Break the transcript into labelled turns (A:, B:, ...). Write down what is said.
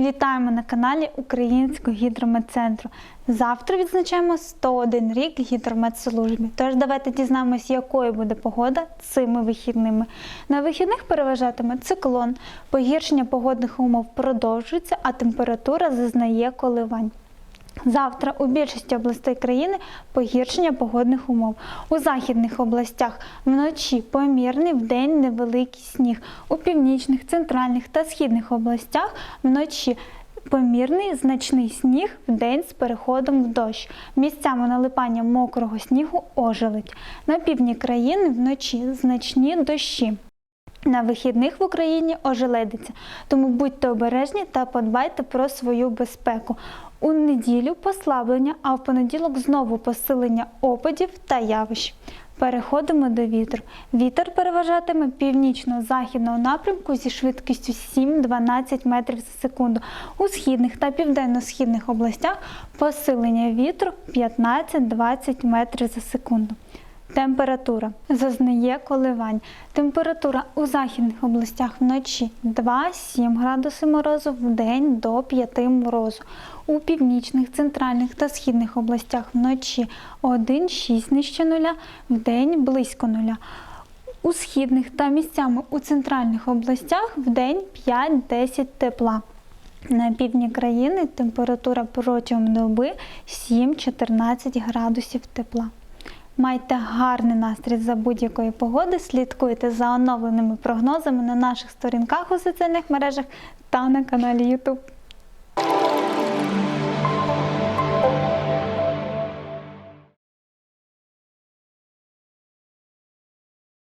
A: Вітаємо на каналі Українського гідрометцентру. Завтра відзначаємо 101 рік гідрометслужбі. Тож давайте дізнаємось, якою буде погода цими вихідними. На вихідних переважатиме циклон. Погіршення погодних умов продовжується, а температура зазнає коливань. Завтра у більшості областей країни погіршення погодних умов. У західних областях вночі помірний, вдень невеликий сніг. У північних, центральних та східних областях вночі помірний значний сніг вдень з переходом в дощ. Місцями налипання мокрого снігу ожеледь. На півдні країни вночі значні дощі. На вихідних в Україні ожеледиться, тому будьте обережні та подбайте про свою безпеку. У неділю послаблення, а в понеділок знову посилення опадів та явищ. Переходимо до вітру. Вітер переважатиме північно-західного напрямку зі швидкістю 7-12 метрів за секунду. У східних та південно-східних областях посилення вітру 15-20 метрів за секунду. Температура зазнає коливань. Температура у західних областях вночі 2-7 градуси морозу, в день до 5 морозу. У північних, центральних та східних областях вночі 1-6 нижче нуля, в день близько нуля. У східних та місцями у центральних областях в день 5-10 тепла. На півдні країни температура протягом доби 7-14 градусів тепла. Майте гарний настрій за будь-якої погоди, слідкуйте за оновленими прогнозами на наших сторінках у соціальних мережах та на каналі YouTube.